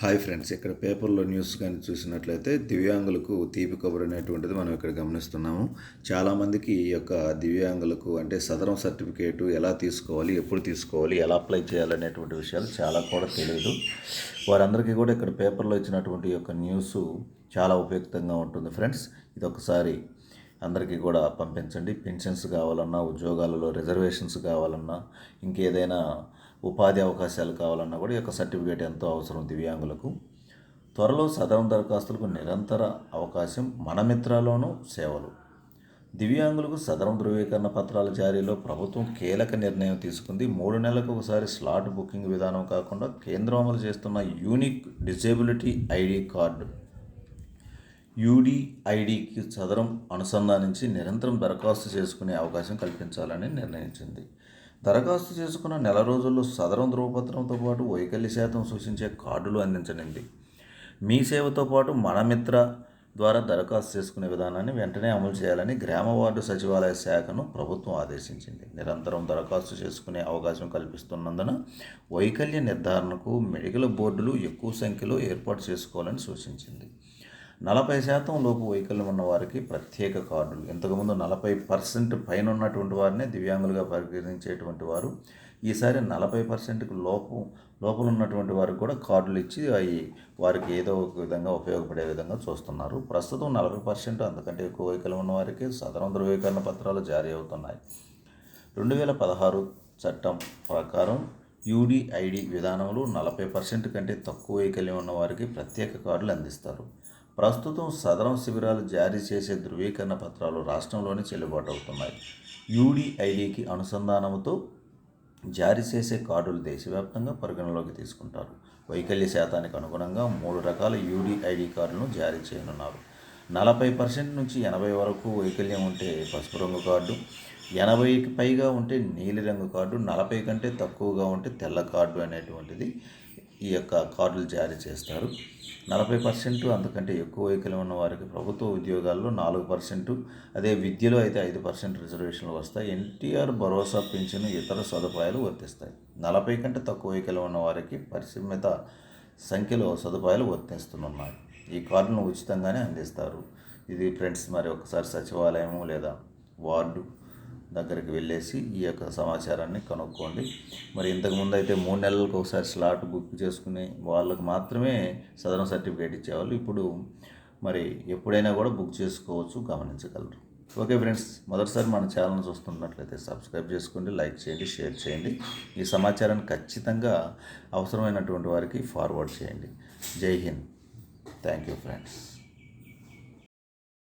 Hi friends ఇక్కడ పేపర్లో news కానీ చూసినట్లయితే దివ్యాంగులకు తీపి కబురు అనేటువంటిది మనం ఇక్కడ గమనిస్తున్నాము. చాలామందికి ఈ యొక్క దివ్యాంగులకు అంటే సదరం సర్టిఫికేటు ఎలా తీసుకోవాలి ఎప్పుడు తీసుకోవాలి ఎలా అప్లై చేయాలనేటువంటి విషయాలు చాలా కూడా తెలియదు. వారందరికీ కూడా ఇక్కడ పేపర్లో ఇచ్చినటువంటి యొక్క న్యూస్ చాలా ఉపయుక్తంగా ఉంటుంది ఫ్రెండ్స్. ఇది ఒకసారి అందరికీ కూడా పంపించండి. పెన్షన్స్ కావాలన్నా ఉద్యోగాలలో రిజర్వేషన్స్ కావాలన్నా ఇంకేదైనా ఉపాధి అవకాశాలు కావాలన్నా కూడా ఈ యొక్క సర్టిఫికేట్ ఎంతో అవసరం దివ్యాంగులకు. త్వరలో సదరం దరఖాస్తులకు నిరంతర అవకాశం మన మిత్రలోనూ సేవలు. దివ్యాంగులకు సదరం ధృవీకరణ పత్రాల జారీలో ప్రభుత్వం కీలక నిర్ణయం తీసుకుంది. మూడు నెలలకు ఒకసారి స్లాట్ బుకింగ్ విధానం కాకుండా కేంద్రం అమలు చేస్తున్న యూనిక్ డిజేబిలిటీ ఐడి కార్డు. యూడిఐడికి సదరం అనుసంధానించి నిరంతరం దరఖాస్తు చేసుకునే అవకాశం కల్పించాలని నిర్ణయించింది. దరఖాస్తు చేసుకున్న నెల రోజుల్లో సదరం ధ్రువపత్రంతో పాటు వైకల్య శాతం సూచించే కార్డులు అందించనుంది మీ సేవతో పాటు మనమిత్ర ద్వారా దరఖాస్తు చేసుకునే విధానాన్ని వెంటనే అమలు చేయాలని గ్రామ వార్డు సచివాలయ శాఖను ప్రభుత్వం ఆదేశించింది. నిరంతరం దరఖాస్తు చేసుకునే అవకాశం కల్పిస్తున్నందున వైకల్య నిర్ధారణకు మెడికల్ బోర్డులు ఎక్కువ సంఖ్యలో ఏర్పాటు చేసుకోవాలని సూచించింది. నలభై శాతం లోపు వైకల్యం ఉన్న వారికి ప్రత్యేక కార్డులు. ఇంతకుముందు నలభై పర్సెంట్ పైన ఉన్నటువంటి వారినే దివ్యాంగులుగా పరిగణించేటువంటి వారు ఈసారి నలభై పర్సెంట్కి లోపు లోపల ఉన్నటువంటి వారికి కూడా కార్డులు ఇచ్చి అవి వారికి ఏదో ఒక విధంగా ఉపయోగపడే విధంగా చూస్తున్నారు. ప్రస్తుతం నలభై పర్సెంట్ అంతకంటే ఎక్కువ వైకల్యం ఉన్న వారికి సదరం ధృవీకరణ పత్రాలు జారీ అవుతున్నాయి. రెండు వేల పదహారు చట్టం ప్రకారం యూడిఐడి విధానంలో నలభై పర్సెంట్ కంటే తక్కువ వైకల్యం ఉన్న వారికి ప్రత్యేక కార్డులు అందిస్తారు. ప్రస్తుతం సదరం శిబిరాలు జారీ చేసే ధృవీకరణ పత్రాలు రాష్ట్రంలోనే చెల్లుబాటు అవుతున్నాయి యూడిఐడికి అనుసంధానంతో జారీ చేసే కార్డులు దేశవ్యాప్తంగా పరిగణలోకి తీసుకుంటారు. వైకల్య శాతానికి అనుగుణంగా మూడు రకాల యూడిఐడి కార్డులను జారీ చేయనున్నారు. నలభై పర్సెంట్ నుంచి ఎనభై వరకు వైకల్యం ఉంటే పసుపు రంగు కార్డు ఎనభైకి పైగా ఉంటే నీలిరంగు కార్డు నలభై కంటే తక్కువగా ఉంటే తెల్ల కార్డు అనేటువంటిది ఈ యొక్క కార్డులు జారీ చేస్తారు. నలభై పర్సెంట్ అంతకంటే ఎక్కువ వైకల్యం ఉన్న వారికి ప్రభుత్వ ఉద్యోగాల్లో నాలుగు పర్సెంట్ అదే విద్యలో అయితే ఐదు పర్సెంట్ రిజర్వేషన్లు వస్తాయి. ఎన్టీఆర్ భరోసా పెన్షన్ ఇతర సదుపాయాలు వర్తిస్తాయి. నలభై కంటే తక్కువ వైకల్యం ఉన్న వారికి పరిమిత సంఖ్యలో సదుపాయాలు వర్తిస్తున్నాయి ఈ కార్డును ఉచితంగానే అందిస్తారు. ఇది ఫ్రెండ్స్ మరి ఒకసారి సచివాలయము లేదా వార్డు దగ్గరికి వెళ్ళేసి ఈ యొక్క సమాచారాన్ని కనుక్కోండి. మరి ఇంతకుముందు అయితే మూడు నెలలకు ఒకసారి స్లాట్ బుక్ చేసుకుని వాళ్ళకు మాత్రమే సదరం సర్టిఫికేట్ ఇచ్చేవాళ్ళు. ఇప్పుడు మరి ఎప్పుడైనా కూడా బుక్ చేసుకోవచ్చు గమనించగలరు. ఓకే ఫ్రెండ్స్ మొదటిసారి మన ఛానల్ చూస్తున్నట్లయితే సబ్స్క్రైబ్ చేసుకోండి లైక్ చేయండి షేర్ చేయండి. ఈ సమాచారాన్ని ఖచ్చితంగా అవసరమైనటువంటి వారికి ఫార్వర్డ్ చేయండి. జై హింద్. Thank you friends.